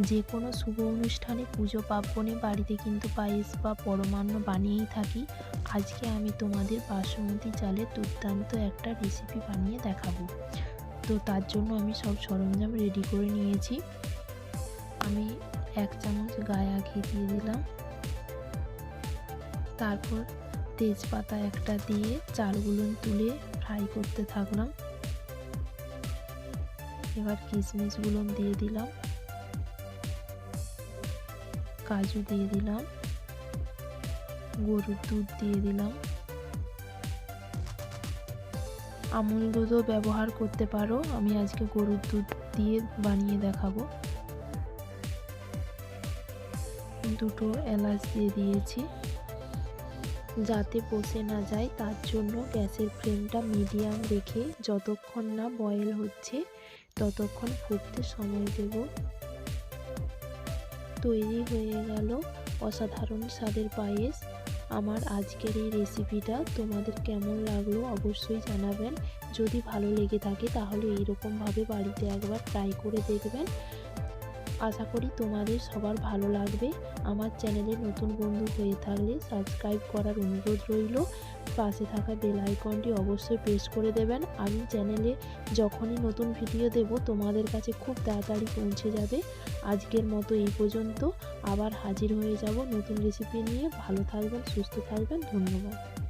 যে কোনো শুভ অনুষ্ঠানে পুজো পার্বণে বাড়িতে কিন্তু পায়েস বা পরমান্ন বানিয়েই থাকি। আজকে আমি তোমাদের বাসমতি চালের দুর্দান্ত একটা রেসিপি বানিয়ে দেখাবো। তো তার জন্য আমি সব সরঞ্জাম রেডি করে নিয়েছি। আমি এক চামচ গায়া ঘি দিয়ে দিলাম। তারপর তেজপাতা একটা দিয়ে চালগুলো তুলে ফ্রাই করতে থাকলাম। এবার কিশমিশগুলো দিয়ে দিলাম। কাজু দিয়ে দিলাম। গরুর দুধ দিয়ে দিলাম। আমুল দুধও ব্যবহার করতে পারো। আমি আজকে গরুর দুধ দিয়ে বানিয়ে দেখাবো। দুটো এলাচ দিয়ে দিয়েছি। যাতে বসে না যায়, তার জন্য গ্যাসের ফ্লেমটা মিডিয়াম রেখে যতক্ষণ না বয়েল হচ্ছে, ততক্ষণ ফুটতে সময় দেব। তৈরি হয়ে গেল অসাধারণ স্বাদের পায়েস। আমার আজকের এই রেসিপিটা তোমাদের কেমন লাগল অবশ্যই জানাবেন। যদি ভালো লেগে থাকে তাহলে এইরকমভাবে বাড়িতে একবার ট্রাই করে দেখবেন। আশা করি তোমাদের সবার ভালো লাগবে। আমার চ্যানেলে নতুন বন্ধু হয়ে থাকলে সাবস্ক্রাইব করার অনুরোধ রইল। পাশে থাকা বেল আইকনটি অবশ্যই প্রেস করে দেবেন। আমি চ্যানেলে যখনই নতুন ভিডিও দেব, তোমাদের কাছে খুব তাড়াতাড়ি পৌঁছে যাবে। আজকের মতো এই পর্যন্ত। আবার হাজির হয়ে যাব নতুন রেসিপি নিয়ে। ভালো থাকবেন, সুস্থ থাকবেন। ধন্যবাদ।